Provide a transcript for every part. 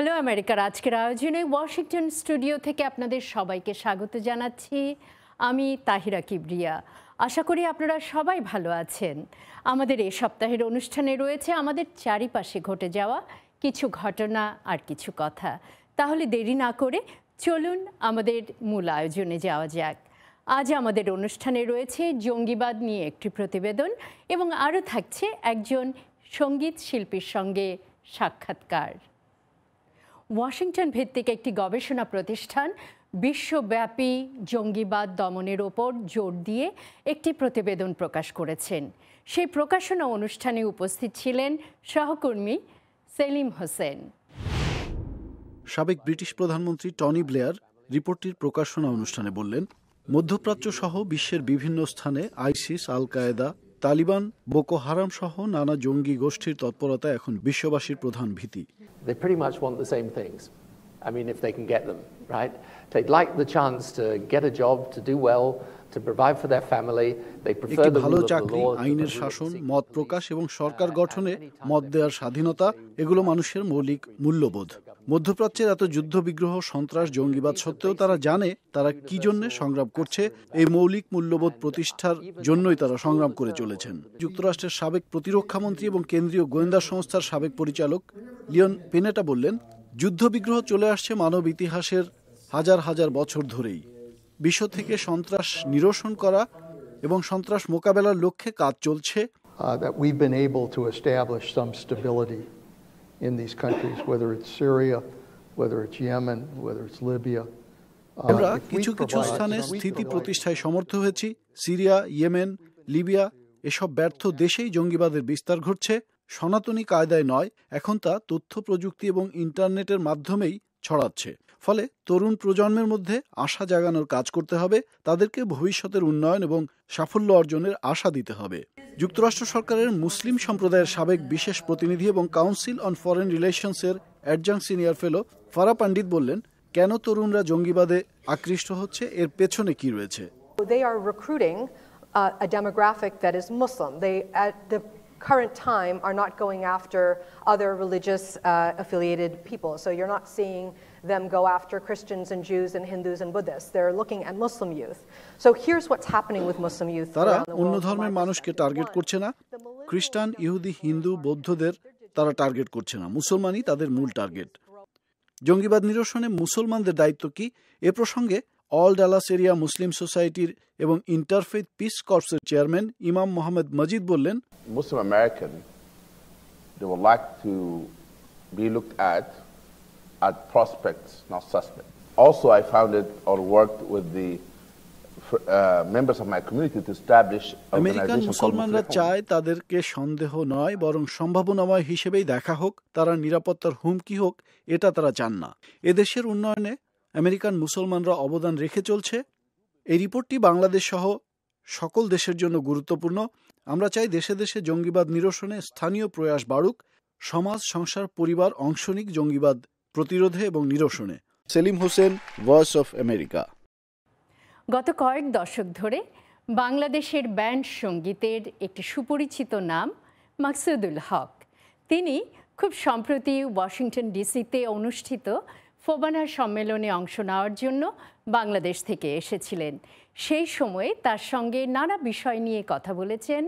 Hello আমেরিকার আজকের আয়োজনে ওয়াশিংটন স্টুডিও থেকে আপনাদের সবাইকে স্বাগত জানাচ্ছি। আমি তাহিরা কিবরিয়া। আশা করি আপনারা সবাই ভালো আছেন। আমাদের এ সপ্তাহের অনুষ্ঠানে রয়েছে আমাদের চারিপাশে ঘটে যাওয়া কিছু ঘটনা আর কিছু কথা। তাহলে দেরি না করে চলুন আমাদের মূল আয়োজনে যাওয়া যাক। আজ আমাদের অনুষ্ঠানে রয়েছে জঙ্গিবাদ নিয়ে একটি প্রতিবেদন এবং আরও থাকছে একজন সংগীত শিল্পীর সঙ্গে সাক্ষাৎকার। ওয়াশিংটন ভিত্তিক একটি গবেষণা প্রতিষ্ঠান বিশ্বব্যাপী জঙ্গিবাদ দমনের ওপর জোর দিয়ে একটি প্রতিবেদন প্রকাশ করেছেন। সেই প্রকাশনা অনুষ্ঠানে উপস্থিত ছিলেন সহকর্মী সেলিম হোসেন। সাবেক ব্রিটিশ প্রধানমন্ত্রী টনি ব্লেয়ার রিপোর্টটির প্রকাশনা অনুষ্ঠানে বললেন, মধ্যপ্রাচ্য সহ বিশ্বের বিভিন্ন স্থানে ISIS al Qaeda Taliban Boko Haram সহ নানা জঙ্গি গোষ্ঠীর তৎপরতা এখন বিশ্ববাসীর প্রধান ভীতি। I mean, if they can get them, right? They'd like the chance to get a job, to do well, to provide for their family. They prefer একটি the ভালো rule of the চাকরি আইনের শাসন মত. প্রকাশ এবং সরকার গঠনে মত দেওয়ার স্বাধীনতা এগুলো মানুষের মৌলিক মূল্যবোধ মধ্যপ্রাচ্যের এত যুদ্ধ বিগ্রহ সন্ত্রাস জঙ্গিবাদ সত্ত্বেও তারা জানে তারা কি জন্য সংগ্রাম করছে এই মৌলিক মূল্যবোধ প্রতিষ্ঠার জন্যই তারা সংগ্রাম করে চলেছেন যুক্তরাষ্ট্রের সাবেক প্রতিরক্ষামন্ত্রী এবং কেন্দ্রীয় গোয়েন্দা সংস্থার সাবেক পরিচালক লিওন পেনেটা বললেন যুদ্ধ বিগ্রহ চলে আসছে মানব ইতিহাসের হাজার হাজার বছর ধরেই। বিশ্ব থেকে সন্ত্রাস নিরসন করা এবং সন্ত্রাস মোকাবেলার লক্ষ্যে কাজ চলছে. Uh, আমরা কিছু কিছু স্থানে স্থিতি প্রতিষ্ঠায় সমর্থ হয়েছি। সিরিয়া ইয়েমেন লিবিয়া এসব ব্যর্থ দেশেই জঙ্গিবাদের বিস্তার ঘটছে। সনাতনী কায়দায় নয়, এখন তা তথ্য, প্রযুক্তি এবং ইন্টারনেটের মাধ্যমেই ছড়াচ্ছে। ফলে তরুণ প্রজন্মের মধ্যে আশা জাগানোর কাজ করতে হবে, তাদেরকে ভবিষ্যতের উন্নয়ন এবং সাফল্য অর্জনের আশা দিতে হবে। যুক্তরাষ্ট্র সরকারের মুসলিম সম্প্রদায়ের সাবেক বিশেষ প্রতিনিধি এবং council on foreign রিলেশনসের adjunct senior fellow Farah Pandith বললেন, কেন তরুণরা জঙ্গিবাদে আকৃষ্ট হচ্ছে, এর পেছনে কি রয়েছে? Current time, are not going after other religious uh, affiliated people. So you're not seeing them go after Christians and Jews and Hindus and Buddhists. They're looking at Muslim youth. So here's what's happening with Muslim youth. তারা অন্য ধর্মের মানুষকে. Target করছে না খ্রিস্টান ইহুদি হিন্দু বৌদ্ধদের তারা টার্গেট করছে না মুসলমানই তাদের মূল টার্গেট জঙ্গিবাদ নিরসনে মুসলমানদের দায়িত্ব কি এ প্রসঙ্গে অল ডালাস এরিয়া মুসলিম সোসাইটির এবং ইন্টারফেথ পিস কর্পসের চেয়ারম্যান ইমাম মোহাম্মদ মজিদ বললেন আমেরিকান মুসলমানরা চায় তাদেরকে সন্দেহ নয় বরং সম্ভাবনাময় হিসেবেই দেখা হোক তারা নিরাপত্তার হুমকি হোক এটা তারা চান না। এদেশের উন্নয়নে আমেরিকান মুসলমানরা অবদান রেখে চলছে। এই রিপোর্টটি বাংলাদেশ সহ সকল দেশের জন্য গুরুত্বপূর্ণ। আমরা চাই দেশে দেশে জঙ্গিবাদ নিরসনে স্থানীয় প্রয়াস বাড়ুক, সমাজ, সংসার, পরিবার অংশ নিক জঙ্গিবাদ প্রতিরোধে এবং নিরসনে। Selim Hossain, Voice of America. গত কয়েক দশক ধরে বাংলাদেশের ব্যান্ড সঙ্গীতের একটি সুপরিচিত নাম, মাকসুদুল হক। তিনি খুব সম্প্রতি ওয়াশিংটন ডিসিতে অনুষ্ঠিত ফোবানার সম্মেলনে অংশ নেওয়ার জন্য বাংলাদেশ থেকে এসেছিলেন। সেই সময়ে তার সঙ্গে নানা বিষয় নিয়ে কথা বলেছেন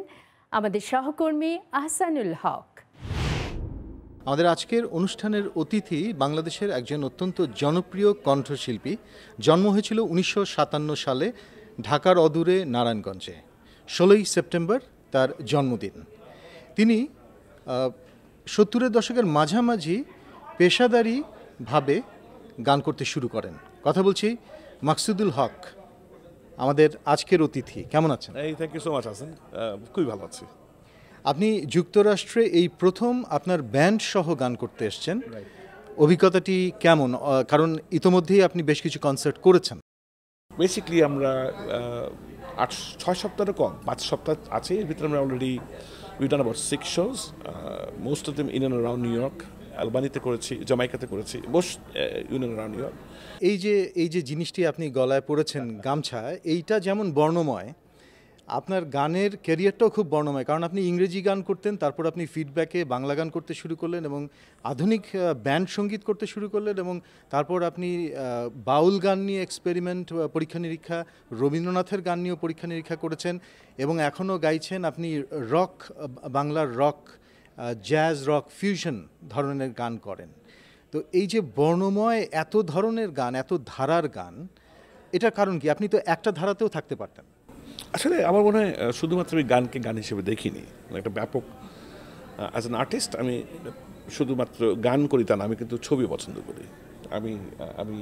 আমাদের সহকর্মী আহসানুল হক। আমাদের আজকের অনুষ্ঠানের অতিথি বাংলাদেশের একজন অত্যন্ত জনপ্রিয় কণ্ঠশিল্পী। জন্ম হয়েছিল উনিশশো সাতান্ন সালে ঢাকার অদূরে নারায়ণগঞ্জে। ষোলোই সেপ্টেম্বর তার জন্মদিন। তিনি সত্তরের দশকের মাঝামাঝি পেশাদারিভাবে গান করতে শুরু করেন। কথা বলছি মাকসুদুল হক আমাদের আজকের অতিথি। কেমন আছেন? এই thank you so much ah, খুবই ভালো আছি। আপনি যুক্তরাষ্ট্রে এই প্রথম আপনার ব্যান্ড সহ গান করতে এসছেন। অভিজ্ঞতাটি কেমন? কারণ ইতোমধ্যেই আপনি বেশ কিছু কনসার্ট করেছেন। বেসিকলি আমরা আট ছয় সপ্তাহের কম পাঁচ সপ্তাহ আছে। এর ভিতরে আমরা already we done about six shows most of them in and around New York অ্যালবানিতে করেছি জামাইকাতে করেছি মোস্ট ইন অ্যান্ড অ্যারাউন্ড এই যে এই যে জিনিসটি আপনি গলায় পরেছেন গামছা, এইটা যেমন বর্ণময়, আপনার গানের ক্যারিয়ারটাও খুব বর্ণময়। কারণ আপনি ইংরেজি গান করতেন, তারপর আপনি ফিডব্যাকে বাংলা গান করতে শুরু করলেন এবং আধুনিক ব্যান্ড সংগীত করতে শুরু করলেন এবং তারপর আপনি বাউল গান নিয়ে এক্সপেরিমেন্ট পরীক্ষা নিরীক্ষা, রবীন্দ্রনাথের গান নিয়েও পরীক্ষা নিরীক্ষা করেছেন এবং এখনও গাইছেন আপনি রক বাংলার রক জ্যাজ রক ফিউশন ধরনের গান করেন। তো এই যে বর্ণময় এত ধরনের গান, এত ধারার গান, এটার কারণ কি? আপনি তো একটা ধারাতেও থাকতে পারতেন। আসলে আমার মনে হয় শুধুমাত্র আমি গানকে গান হিসেবে দেখিনি। একটা ব্যাপক অ্যাজ অ্যান আর্টিস্ট আমি শুধুমাত্র গান করি তা না, আমি কিন্তু ছবি পছন্দ করি। আমি আমি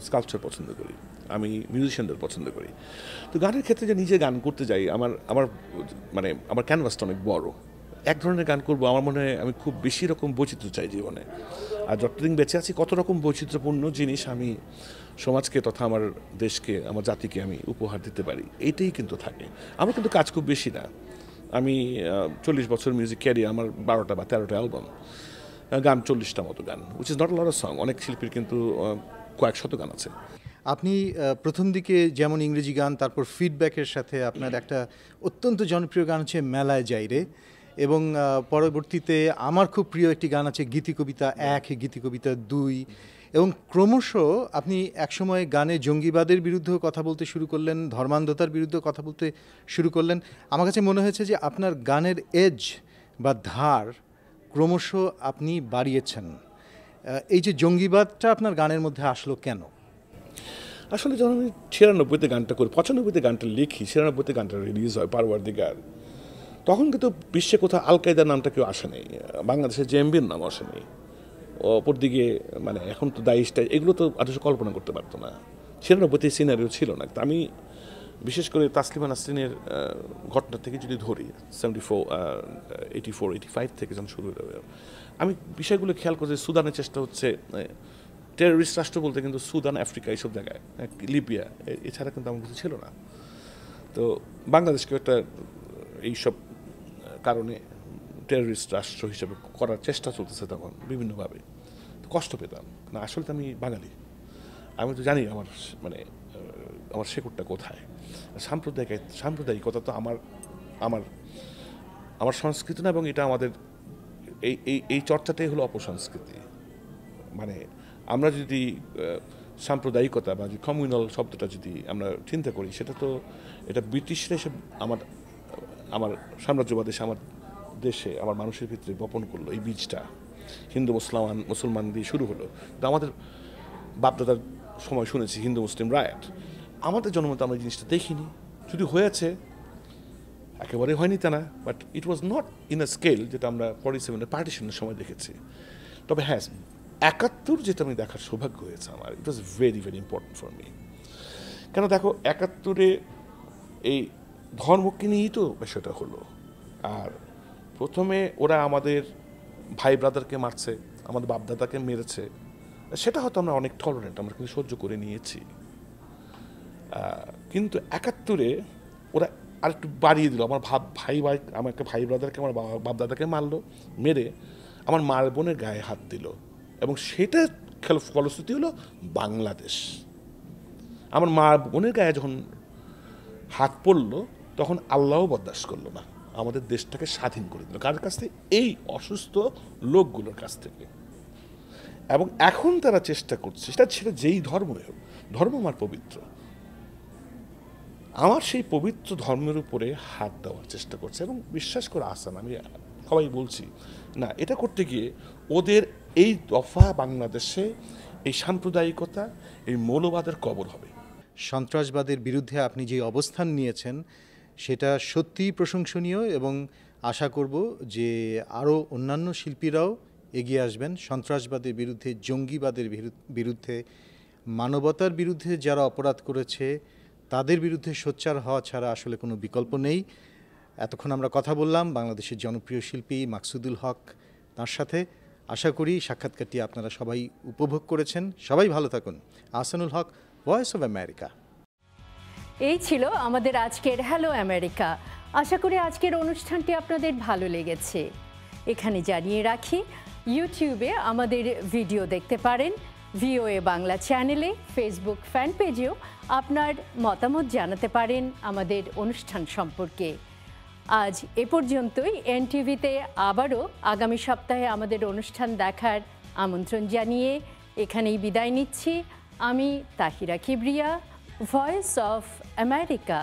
স্কাল্পচার পছন্দ করি। আমি মিউজিশিয়ানদের পছন্দ করি। তো গানের ক্ষেত্রে যে নিজে গান করতে যাই, আমার আমার মানে আমার ক্যানভাসটা অনেক বড়। এক ধরনের গান করব, আমার মনে হয় আমি খুব বেশি রকম বৈচিত্র্য চাই জীবনে। আর যতদিন বেঁচে আছি, কত রকম বৈচিত্র্যপূর্ণ জিনিস আমি সমাজকে তথা আমার দেশকে, আমার জাতিকে আমি উপহার দিতে পারি, এইটাই কিন্তু থাকে। আমার কিন্তু কাজ খুব বেশি না। আমি চল্লিশ বছর মিউজিক ক্যারিয়ার আমার বারোটা বা তেরোটা অ্যালবাম গান চল্লিশটা মতো গান which is not lot song অনেক শিল্পীর কিন্তু কয়েক শত গান আছে। আপনি প্রথম দিকে যেমন ইংরেজি গান, তারপর ফিডব্যাকের সাথে আপনার একটা অত্যন্ত জনপ্রিয় গান হচ্ছে মেলায় যাইরে এবং পরবর্তীতে আমার খুব প্রিয় একটি গান আছে গীতি কবিতা এক, গীতি কবিতা দুই। এবং ক্রমশ আপনি একসময় গানে জঙ্গিবাদের বিরুদ্ধেও কথা বলতে শুরু করলেন, ধর্মান্ধতার বিরুদ্ধে কথা বলতে শুরু করলেন। আমার কাছে মনে হয়েছে যে আপনার গানের এজ বা ধার ক্রমশ আপনি বাড়িয়েছেন। এই যে জঙ্গিবাদটা আপনার গানের মধ্যে আসলো কেন? আসলে যখন আমি ছিয়ানব্বইতে গানটা করি, পঁচানব্বইতে গানটা লিখি, ছিয়ানব্বইতে গানটা রিলিজ হয় পারওয়ার দিগার। তখন কিন্তু বিশ্বে কোথাও আল কায়দার নামটা কেউ আসেনি বাংলাদেশের জেএমবির নাম আসেনি অপরদিকে মানে এখন তো দায়িশটা এগুলো তো আদর্শ কল্পনা করতে পারতো না। ছিয়ানব্বইতে সিনারিও ছিল না। আমি বিশেষ করে তাসলিমা নাসরিনের ঘটনা থেকে যদি ধরি seventy four eighty four eighty five থেকে যখন শুরু হয়ে আমি বিষয়গুলো খেয়াল করছি সুদানের চেষ্টা হচ্ছে টেররিস্ট রাষ্ট্র বলতে কিন্তু সুদান, আফ্রিকা এইসব জায়গায় লিবিয়া এছাড়া কিন্তু আমার কিছু ছিল না। তো বাংলাদেশকে একটা, এইসব কারণে টেররিস্ট রাষ্ট্র হিসেবে করার চেষ্টা চলতেছে তখন বিভিন্নভাবে। কষ্ট পেতাম। না, আসলে তো আমি বাঙালি। আমি তো জানি আমার মানে আমার শেকড়টা কোথায়। সাম্প্রদায়িক, সাম্প্রদায়িকতা তো আমার আমার আমার সংস্কৃতি না এবং এটা আমাদের, এই এই এই চর্চাটাই হলো অপসংস্কৃতি। মানে আমরা যদি সাম্প্রদায়িকতা বা কমিউনাল শব্দটা যদি আমরা চিন্তা করি, সেটা তো, এটা ব্রিটিশরা এসে আমার আমার সাম্রাজ্যবাদ এসে আমার দেশে, আমার মানুষের ভিতরে বপন করল এই বীজটা। হিন্দু, মুসলমান মুসলমান দিয়ে শুরু হলো। তো আমাদের বাপদাদার সময় শুনেছি, হিন্দু, মুসলিম রায়ট আমাদের জন্মতে আমরা জিনিসটা দেখিনি। যদি হয়েছে, একেবারে হয়নি তা না but it was not in a scale যেটা আমরা ফর্টি সেভেনের পার্টিশনের সময় দেখেছি। তবে হ্যাঁ একাত্তর যেটা আমি দেখার সৌভাগ্য হয়েছে আমার it was very very important for me কেন দেখো, একাত্তরে এই ধর্মকে নিয়েই তো বিষয়টা হলো। আর প্রথমে ওরা আমাদের ভাই ব্রাদারকে মারছে, আমাদের বাপদাদাকে মেরেছে। সেটা হয়তো আমরা অনেক টলারেন্ট আমরা কিন্তু সহ্য করে নিয়েছি। কিন্তু একাত্তরে ওরা আরেকটু বাড়িয়ে দিল। আমার ভাব, ভাই ভাই আমার একটা ভাই ব্রাদারকে, আমার বাপদাদাকে মারলো, মেরে আমার মার বোনের গায়ে হাত দিল। এবং সেটা খেল, ফলশ্রুতি হলো বাংলাদেশ। আমার মা বোনের গায়ে যখন হাত পড়ল তখন আল্লাহও বরদাস্ত করল না। আমাদের দেশটাকে স্বাধীন করে দিল। কার কাছ থেকে? এই অসুস্থ লোকগুলোর কাছ থেকে। এবং এখন তারা চেষ্টা করছে, সেটা সেটা যেই ধর্মই হোক, ধর্ম আমার পবিত্র। আমার সেই পবিত্র ধর্মের উপরে হাত দেওয়ার চেষ্টা করছে এবং বিশ্বাস করে আসান, আমি সবাই বলছি, না, এটা করতে গিয়ে ওদের এই দফা বাংলাদেশে এই সাম্প্রদায়িকতা, এই মৌলবাদের কবর হবে। সন্ত্রাসবাদের বিরুদ্ধে আপনি যে অবস্থান নিয়েছেন সেটা সত্যিই প্রশংসনীয় এবং আশা করব যে আরও অন্যান্য শিল্পীরাও এগিয়ে আসবেন। সন্ত্রাসবাদের বিরুদ্ধে, জঙ্গিবাদের বিরু- বিরুদ্ধে, মানবতার বিরুদ্ধে যারা অপরাধ করেছে, তাদের বিরুদ্ধে সোচ্চার হওয়া ছাড়া আসলে কোনো বিকল্প নেই। এতক্ষণ আমরা কথা বললাম বাংলাদেশের জনপ্রিয় শিল্পী মাকসুদুল হক তার সাথে। আশা করি সাক্ষাৎকারটি আপনারা সবাই উপভোগ করেছেন। সবাই ভালো থাকুন। Ahsanul Haque Voice of America এই ছিল আমাদের আজকের হ্যালো আমেরিকা আশা করি আজকের অনুষ্ঠানটি আপনাদের ভালো লেগেছে। এখানে জানিয়ে রাখি ইউটিউবে আমাদের ভিডিও দেখতে পারেন ভিওএ বাংলা চ্যানেলে ফেসবুক ফ্যান পেজেও আপনার মতামত জানাতে পারেন আমাদের অনুষ্ঠান সম্পর্কে। আজ এ পর্যন্তই এনটিভিতে আবারও আগামী সপ্তাহে আমাদের অনুষ্ঠান দেখার আমন্ত্রণ জানিয়ে এখানেই বিদায় নিচ্ছি। আমি Tahira Kibria Voice of America